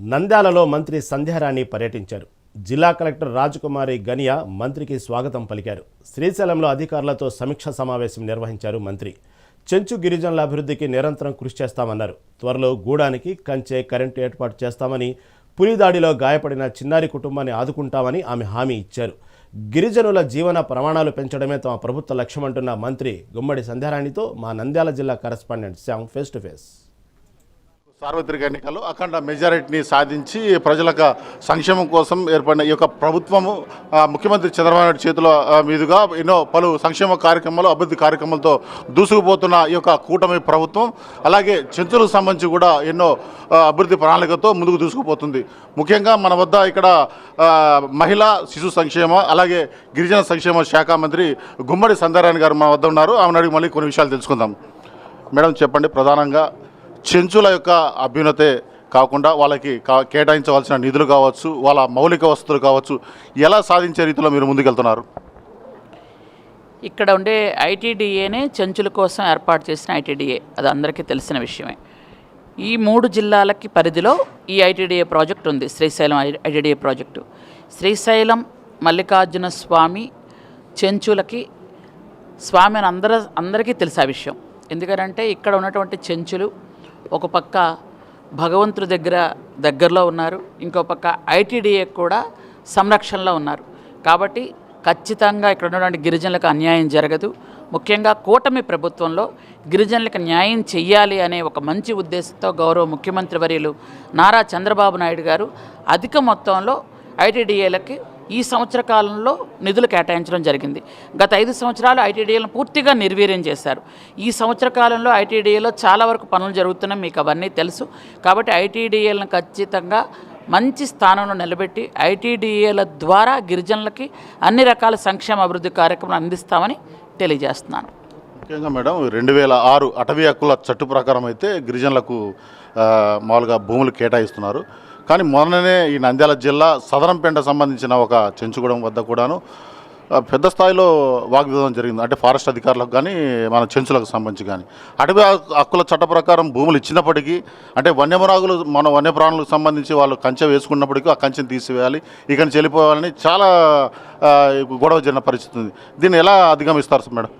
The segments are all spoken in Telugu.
నంద్యాలలో మంత్రి సంధ్యారాణి పర్యటించారు. జిల్లా కలెక్టర్ రాజకుమారి గనియా మంత్రికి స్వాగతం పలికారు. శ్రీశైలంలో అధికారులతో సమీక్ష సమావేశం నిర్వహించారు మంత్రి. చెంచు గిరిజనుల అభివృద్ధికి నిరంతరం కృషి చేస్తామన్నారు. త్వరలో గూడానికి కంచె కరెంటు ఏర్పాటు చేస్తామని పులిదాడిలో గాయపడిన చిన్నారి కుటుంబాన్ని ఆదుకుంటామని ఆమె హామీ ఇచ్చారు. గిరిజనుల జీవన ప్రమాణాలు పెంచడమే తమ ప్రభుత్వ లక్ష్యమంటున్న మంత్రి గుమ్మడి సంధ్యారాణితో మా నంద్యాల జిల్లా correspondent Shyam face to face. సార్వత్రిక ఎన్నికల్లో అఖండ మెజారిటీని సాధించి ప్రజలకు సంక్షేమం కోసం ఏర్పడిన ఈ యొక్క ప్రభుత్వము ముఖ్యమంత్రి చంద్రబాబు నాయుడు చేతుల మీదుగా ఎన్నో పలు సంక్షేమ కార్యక్రమాలు అభివృద్ధి కార్యక్రమాలతో దూసుకుపోతున్న ఈ యొక్క కూటమి ప్రభుత్వం అలాగే చెంచులకు సంబంధించి కూడా ఎన్నో అభివృద్ధి ప్రణాళికతో ముందుకు దూసుకుపోతుంది. ముఖ్యంగా మన వద్ద ఇక్కడ మహిళా శిశు సంక్షేమ అలాగే గిరిజన సంక్షేమ శాఖ మంత్రి గుమ్మడి సందారాయణ గారు మన వద్ద ఉన్నారు. ఆమె అడిగి మళ్ళీ కొన్ని విషయాలు తెలుసుకుందాం. మేడం చెప్పండి ప్రధానంగా. చెంచుల యొక్క అభ్యున్నతే కాకుండా వాళ్ళకి కా- కేటాయించవలసిన నిధులు కావచ్చు వాళ్ళ మౌలిక వసతులు కావచ్చు ఎలా సాధించే రీతిలో మీరు ముందుకెళ్తున్నారు? ఇక్కడ ఉండే ఐటీడీఏనే చెంచుల కోసం ఏర్పాటు చేసిన ఐటీడీఏ. అది అందరికీ తెలిసిన విషయమే. ఈ మూడు జిల్లాలకి పరిధిలో ఈ ఐటీడీఏ ప్రాజెక్ట్ ఉంది శ్రీశైలం ఐ- ఐటీడీఏ ప్రాజెక్టు. శ్రీశైలం మల్లికార్జున స్వామి చెంచులకి స్వామి అని అందరూ అందరికీ తెలుసు ఆ విషయం. ఎందుకంటే ఇక్కడ ఉన్నటువంటి చెంచులు ఒక పక్క భగవంతుడి దగ్గర దగ్గరలో ఉన్నారు ఇంకో పక్క ఐటీడీఏ కూడా సంరక్షణలో ఉన్నారు. కాబట్టి ఖచ్చితంగా ఇక్కడ ఉన్నటువంటి గిరిజనులకు అన్యాయం జరగదు. ముఖ్యంగా కూటమి ప్రభుత్వంలో గిరిజనులకు న్యాయం చెయ్యాలి అనే ఒక మంచి ఉద్దేశంతో గౌరవ ముఖ్యమంత్రి వర్యులు నారా చంద్రబాబు నాయుడు గారు అధిక మొత్తంలో ఐటీడీఏలకి ఈ సంవత్సర కాలంలో నిధులు కేటాయించడం జరిగింది. గత ఐదు సంవత్సరాలు ఐటీడీఏలను పూర్తిగా నిర్వీర్యం చేశారు. ఈ సంవత్సర కాలంలో ఐటీడీఏలో చాలా వరకు పనులు జరుగుతున్నాయి మీకు అవన్నీ తెలుసు. కాబట్టి ఐటీడీఏలను ఖచ్చితంగా మంచి స్థానంలో నిలబెట్టి ఐటీడీఏల ద్వారా గిరిజనులకి అన్ని రకాల సంక్షేమ అభివృద్ధి కార్యక్రమాలు అందిస్తామని తెలియజేస్తున్నాను. ముఖ్యంగా మేడం రెండు వేల ఆరు అటవీ హక్కుల చట్టు ప్రకారం అయితే గిరిజనులకు మామూలుగా భూములు కేటాయిస్తున్నారు. కానీ మొన్ననే ఈ నంద్యాల జిల్లా సదరంపేట సంబంధించిన ఒక చెంచుగూడెం వద్ద కూడాను పెద్ద స్థాయిలో వాగ్వివాదం జరిగింది. అంటే ఫారెస్ట్ అధికారులకు కానీ మన చెంచులకు సంబంధించి కానీ అటవీ హక్కుల చట్ట ప్రకారం భూములు ఇచ్చినప్పటికీ అంటే వన్యమరాగులు మన వన్యప్రాణులకు సంబంధించి వాళ్ళు కంచె వేసుకున్నప్పటికీ ఆ కంచెని తీసివేయాలి ఇక్కడి చెల్లిపోవాలని చాలా గొడవ జరిగిన పరిస్థితి ఉంది. దీన్ని ఎలా అధిగమిస్తారు మేడం?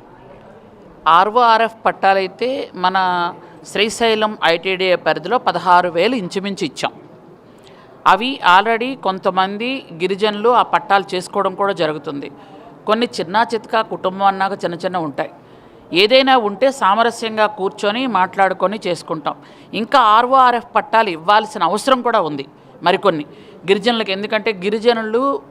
ఆర్ఓఆర్ఎఫ్ పట్టాలైతే మన శ్రీశైలం ఐటీడీఏ పరిధిలో పదహారు వేలు ఇంచుమించు ఇచ్చాం. అవి ఆల్రెడీ కొంతమంది గిరిజనులు ఆ పట్టాలు చేసుకోవడం కూడా జరుగుతుంది. కొన్ని చిన్న చితక కుటుంబం అన్నాక చిన్న చిన్న ఉంటాయి. ఏదైనా ఉంటే సామరస్యంగా కూర్చొని మాట్లాడుకొని చేసుకుంటాం. ఇంకా ఆర్ఓఆర్ఎఫ్ పట్టాలు ఇవ్వాల్సిన అవసరం కూడా ఉంది. మరికొన్ని. గిరిజనులకు ఎందుకంటే గిరిజనులు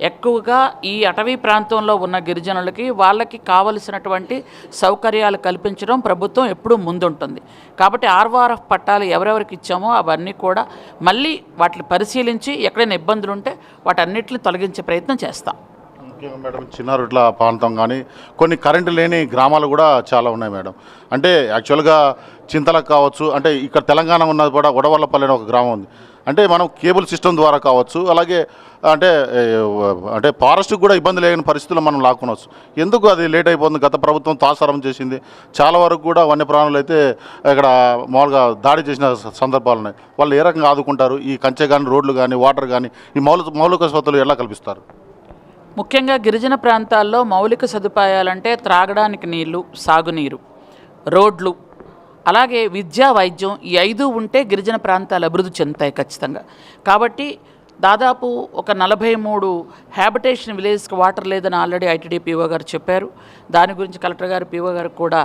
ఎక్కువగా ఈ అటవీ ప్రాంతంలో ఉన్న గిరిజనులకి వాళ్ళకి కావలసినటువంటి సౌకర్యాలు కల్పించడం ప్రభుత్వం ఎప్పుడూ ముందుంటుంది. కాబట్టి ఆర్వార్ఎఫ్ పట్టాలు ఎవరెవరికి ఇచ్చామో అవన్నీ కూడా మళ్ళీ వాటిని పరిశీలించి ఎక్కడైనా ఇబ్బందులు ఉంటే వాటన్నిటిని తొలగించే ప్రయత్నం చేస్తాం. ముఖ్యంగా మేడం చిన్నారుట్ల ప్రాంతం కానీ కొన్ని కరెంటు లేని గ్రామాలు కూడా చాలా ఉన్నాయి మేడం. అంటే యాక్చువల్గా చింతలకు కావచ్చు అంటే ఇక్కడ తెలంగాణ ఉన్నది కూడా ఉడవల్లపల్లి అనే ఒక గ్రామం ఉంది. అంటే మనం కేబుల్ సిస్టమ్ ద్వారా కావచ్చు అలాగే అంటే అంటే ఫారెస్ట్కి కూడా ఇబ్బంది లేని పరిస్థితుల్లో మనం లాక్కొనవచ్చు ఎందుకు అది లేట్ అయిపోతుంది? గత ప్రభుత్వం తాసారం చేసింది. చాలా వరకు కూడా వన్యప్రాణులు అయితే ఇక్కడ మామూలుగా దాడి చేసిన సందర్భాలు ఉన్నాయి. వాళ్ళు ఏ రకంగా ఆదుకుంటారు? ఈ కంచె కానీ రోడ్లు కానీ వాటర్ కానీ ఈ మౌలిక మౌలిక వసతులు ఎలా కల్పిస్తారు? ముఖ్యంగా గిరిజన ప్రాంతాల్లో మౌలిక సదుపాయాలంటే త్రాగడానికి నీళ్ళు సాగునీరు. రోడ్లు అలాగే విద్యా వైద్యం ఈ ఐదు ఉంటే గిరిజన ప్రాంతాలు అభివృద్ధి చెందుతాయి ఖచ్చితంగా. కాబట్టి దాదాపు ఒక నలభై మూడు హ్యాబిటేషన్ విలేజ్కి వాటర్ లేదని ఆల్రెడీ ఐటీడీ పీఓ గారు చెప్పారు. దాని గురించి కలెక్టర్ గారు పీఓ గారు కూడా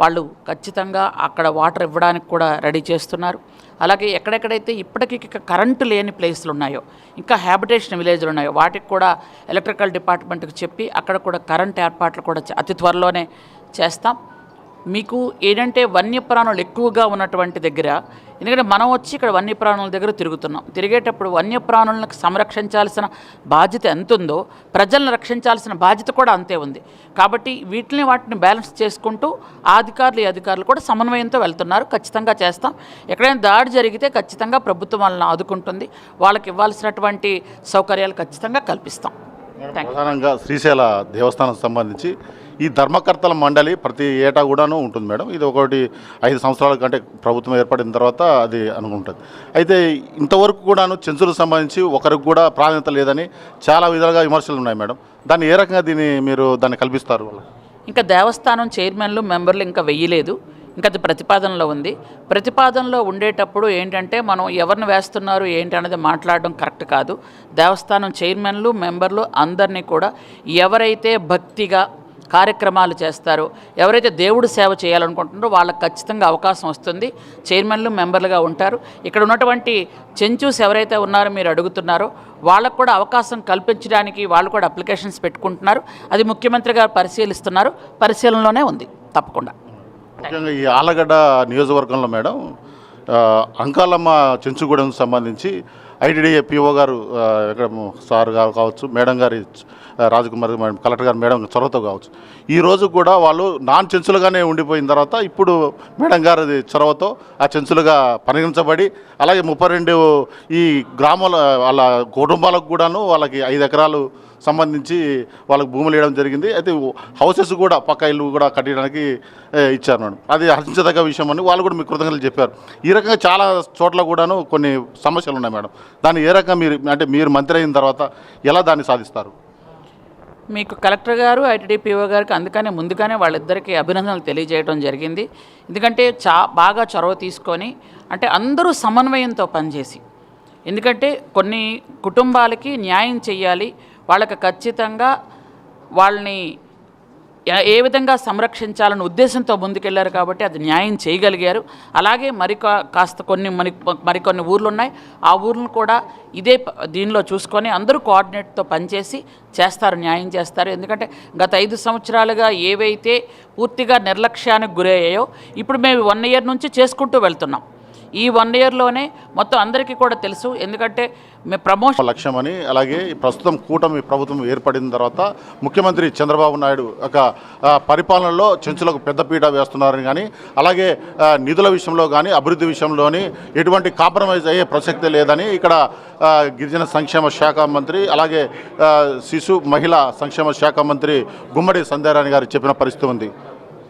వాళ్ళు ఖచ్చితంగా అక్కడ వాటర్ ఇవ్వడానికి కూడా రెడీ చేస్తున్నారు. అలాగే ఎక్కడెక్కడైతే ఇప్పటికీ కరెంటు లేని ప్లేస్లు ఉన్నాయో ఇంకా హ్యాబిటేషన్ విలేజ్లు ఉన్నాయో వాటికి కూడా ఎలక్ట్రికల్ డిపార్ట్మెంట్కి చెప్పి అక్కడ కూడా కరెంట్ ఏర్పాట్లు కూడా అతి త్వరలోనే చేస్తాం. మీకు ఏంటంటే వన్యప్రాణులు ఎక్కువగా ఉన్నటువంటి దగ్గర ఎందుకంటే మనం వచ్చి ఇక్కడ వన్యప్రాణుల దగ్గర తిరుగుతున్నాం. తిరిగేటప్పుడు వన్యప్రాణులను సంరక్షించాల్సిన బాధ్యత ఎంత ఉందో ప్రజలను రక్షించాల్సిన బాధ్యత కూడా అంతే ఉంది. కాబట్టి వీటిని వాటిని బ్యాలెన్స్ చేసుకుంటూ అధికారులు ఈ అధికారులు కూడా సమన్వయంతో వెళ్తున్నారు. ఖచ్చితంగా చేస్తాం. ఎక్కడైనా దాడి జరిగితే ఖచ్చితంగా ప్రభుత్వం వాళ్ళని ఆదుకుంటుంది. వాళ్ళకి ఇవ్వాల్సినటువంటి సౌకర్యాలు ఖచ్చితంగా కల్పిస్తాం. ప్రధానంగా శ్రీశైల దేవస్థానం సంబంధించి ఈ ధర్మకర్తల మండలి ప్రతి ఏటా కూడాను ఉంటుంది మేడం. ఇది ఒకటి ఐదు సంవత్సరాల కంటే ప్రభుత్వం ఏర్పడిన తర్వాత అది అనుకుంటుంది. అయితే ఇంతవరకు కూడాను చెంచులకు సంబంధించి ఒకరికి కూడా ప్రాధాన్యత లేదని చాలా విధాలుగా విమర్శలు ఉన్నాయి మేడం. దాన్ని ఏ రకంగా దీన్ని మీరు దాన్ని కల్పిస్తారు ఇంకా దేవస్థానం చైర్మన్లు మెంబర్లు ఇంకా వెయ్యలేదు. ఇంకా అది ప్రతిపాదనలో ఉంది. ప్రతిపాదనలో ఉండేటప్పుడు ఏంటంటే మనం ఎవరిని వేస్తున్నారు ఏంటి అనేది మాట్లాడడం కరెక్ట్ కాదు. దేవస్థానం చైర్మన్లు మెంబర్లు అందరినీ కూడా ఎవరైతే భక్తిగా కార్యక్రమాలు చేస్తారో. ఎవరైతే దేవుడు సేవ చేయాలనుకుంటున్నారో వాళ్ళకి ఖచ్చితంగా అవకాశం వస్తుంది. చైర్మన్లు మెంబర్లుగా ఉంటారు. ఇక్కడ ఉన్నటువంటి చెంచూస్ ఎవరైతే ఉన్నారో మీరు అడుగుతున్నారో వాళ్ళకు కూడా అవకాశం కల్పించడానికి వాళ్ళు కూడా అప్లికేషన్స్ పెట్టుకుంటున్నారు. అది ముఖ్యమంత్రి గారు పరిశీలిస్తున్నారు. పరిశీలనలోనే ఉంది. తప్పకుండా. ముఖ్యంగా ఈ ఆలగడ్డ నియోజకవర్గంలో మేడం అంకాలమ్మ చెంచుగూడెం సంబంధించి ఐటీడీఏ పిఓ గారు ఇక్కడ సార్ కావచ్చు మేడం గారి రాజకుమార్ కలెక్టర్ గారు మేడం చొరవతో కావచ్చు. ఈ రోజు కూడా వాళ్ళు నాన్ చెంచులుగానే ఉండిపోయిన తర్వాత ఇప్పుడు మేడం గారి చొరవతో ఆ చెంచులుగా పరిగణించబడి అలాగే ముప్పై రెండు ఈ గ్రామాల వాళ్ళ కుటుంబాలకు కూడాను వాళ్ళకి ఐదు ఎకరాలు సంబంధించి వాళ్ళకి భూములు ఇవ్వడం జరిగింది. అయితే హౌసెస్ కూడా పక్క ఇల్లు కూడా కట్టడానికి ఇచ్చారు మేడం అది హర్షించదగ్గ విషయం అని వాళ్ళు కూడా మీకు కృతజ్ఞతలు చెప్పారు. ఈ రకంగా చాలా చోట్ల కూడాను కొన్ని సమస్యలు ఉన్నాయి మేడం. దాన్ని ఏ రకంగా మీరు అంటే మీరు మంత్రి అయిన తర్వాత ఎలా దాన్ని సాధిస్తారు? మీకు కలెక్టర్ గారు ఐటీడీపీఓ గారికి అందుకనే ముందుగానే వాళ్ళిద్దరికీ అభినందనలు తెలియజేయడం జరిగింది. ఎందుకంటే చా బాగా చొరవ తీసుకొని అంటే అందరూ సమన్వయంతో పనిచేసి ఎందుకంటే కొన్ని కుటుంబాలకి న్యాయం చేయాలి వాళ్ళకి ఖచ్చితంగా వాళ్ళని ఏ- విధంగా సంరక్షించాలన్న ఉద్దేశంతో ముందుకెళ్ళారు కాబట్టి అది న్యాయం చేయగలిగారు. అలాగే మరి కా- కాస్త కొన్ని మరి మరికొన్ని ఊర్లు ఉన్నాయి ఆ ఊర్లను కూడా ఇదే దీనిలో చూసుకొని అందరూ కోఆర్డినేట్తో పనిచేసి చేస్తారు న్యాయం చేస్తారు. ఎందుకంటే గత ఐదు సంవత్సరాలుగా ఏవైతే పూర్తిగా నిర్లక్ష్యానికి గురయ్యాయో ఇప్పుడు మేము వన్ ఇయర్ నుంచి చేసుకుంటూ వెళ్తున్నాం. ఈ వన్ ఇయర్లోనే మొత్తం అందరికీ కూడా తెలుసు. ఎందుకంటే మేము ప్రమోషన్ లక్ష్యమని అలాగే ప్రస్తుతం కూటమి ప్రభుత్వం ఏర్పడిన తర్వాత ముఖ్యమంత్రి చంద్రబాబు నాయుడు ఒక పరిపాలనలో చెంచులకు పెద్దపీట వేస్తున్నారని కానీ అలాగే నిధుల విషయంలో కానీ అభివృద్ధి విషయంలోని ఎటువంటి కాంప్రమైజ్ అయ్యే ప్రసక్తి లేదని ఇక్కడ గిరిజన సంక్షేమ శాఖ మంత్రి అలాగే శిశు మహిళా సంక్షేమ శాఖ మంత్రి గుమ్మడి సంధ్యారాణి గారు చెప్పిన పరిస్థితి ఉంది.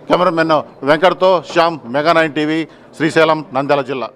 Cameraman వెంకట్తో Shyam mega nine TV Srisailam Nandyal జిల్లా.